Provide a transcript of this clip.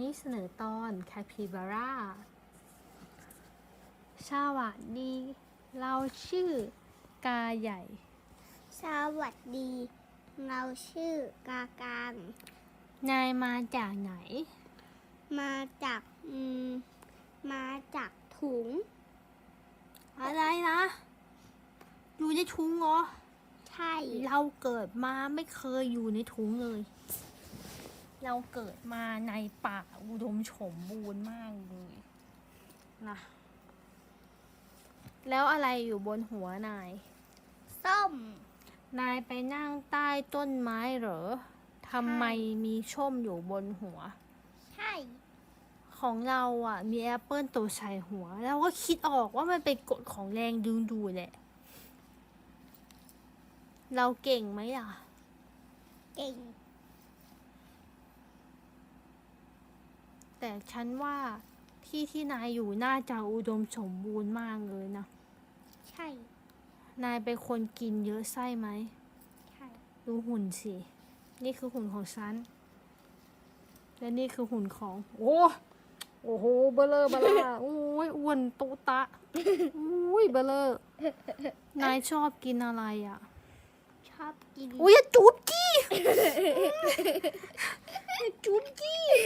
นี้เสนอตอน Capybara สวัสดี เราชื่อกาใหญ่ สวัสดี เราชื่อกากางนายมาจากไหน มาจากอืมมาจากถุง อะไรนะ อยู่ในถุงเหรอ ใช่ เราเกิดมาไม่เคยอยู่ในถุงเลย เราเกิดมาในป่าอุดมสมบูรณ์มากเลยนะแล้วอะไรอยู่บนหัวนาย ส้ม นายไปนั่งใต้ต้นไม้เหรอทำไมมีส้มอยู่บนหัว ใช่ ของเราอะ มีแอปเปิลตัวใส่หัว แล้วก็คิดออกว่ามันเป็นกฎของแรงดึงดูดแหละ เราเก่งไหมล่ะ เก่ง แต่ฉันว่าที่ที่นายอยู่น่าจะอุดมสมบูรณ์มากเลยนะ ใช่ นายเป็นคนกินเยอะไส้ไหม ใช่ ดูหุ่นสิ นี่คือหุ่นของฉัน และนี่คือหุ่นของ โอ้โอ้โห เบลเลอร์เบลเลอร์โอ้ยอ้วนตุตะอุ้ยเบลเลอร์นายชอบกินอะไรอะ ชอบกินอุ้ยอย่าจูบจี้อย่าจูบจี้โอ้ยเขิน